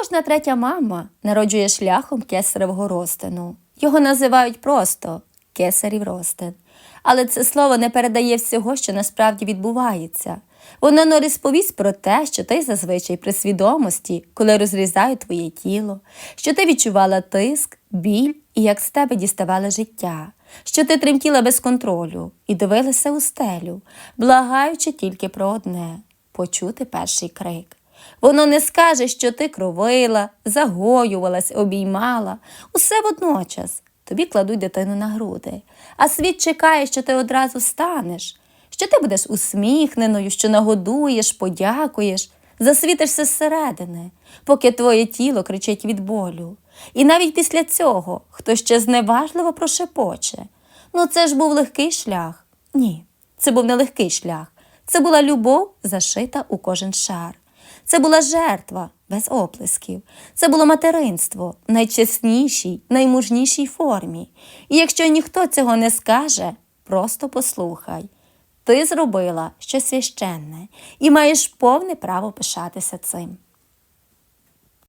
Кожна третя мама народжує шляхом кесаревого розтину. Його називають просто кесарів розтин. Але це слово не передає всього, що насправді відбувається. Воно не розповість про те, що ти зазвичай при свідомості, коли розрізають твоє тіло, що ти відчувала тиск, біль і як з тебе діставали життя, що ти тремтіла без контролю і дивилася у стелю, благаючи тільки про одне почути перший крик. Воно не скаже, що ти кровила, загоювалась, обіймала, усе водночас. Тобі кладуть дитину на груди, а світ чекає, що ти одразу встанеш, що ти будеш усміхненою, що нагодуєш, подякуєш, засвітишся зсередини, поки твоє тіло кричить від болю. І навіть після цього хто ще зневажливо прошепоче. Ну, це ж був легкий шлях. Ні, це був не легкий шлях. Це була любов, зашита у кожен шар. Це була жертва без оплесків. Це було материнство в найчеснішій, наймужнішій формі. І якщо ніхто цього не скаже, просто послухай. Ти зробила щось священне і маєш повне право пишатися цим.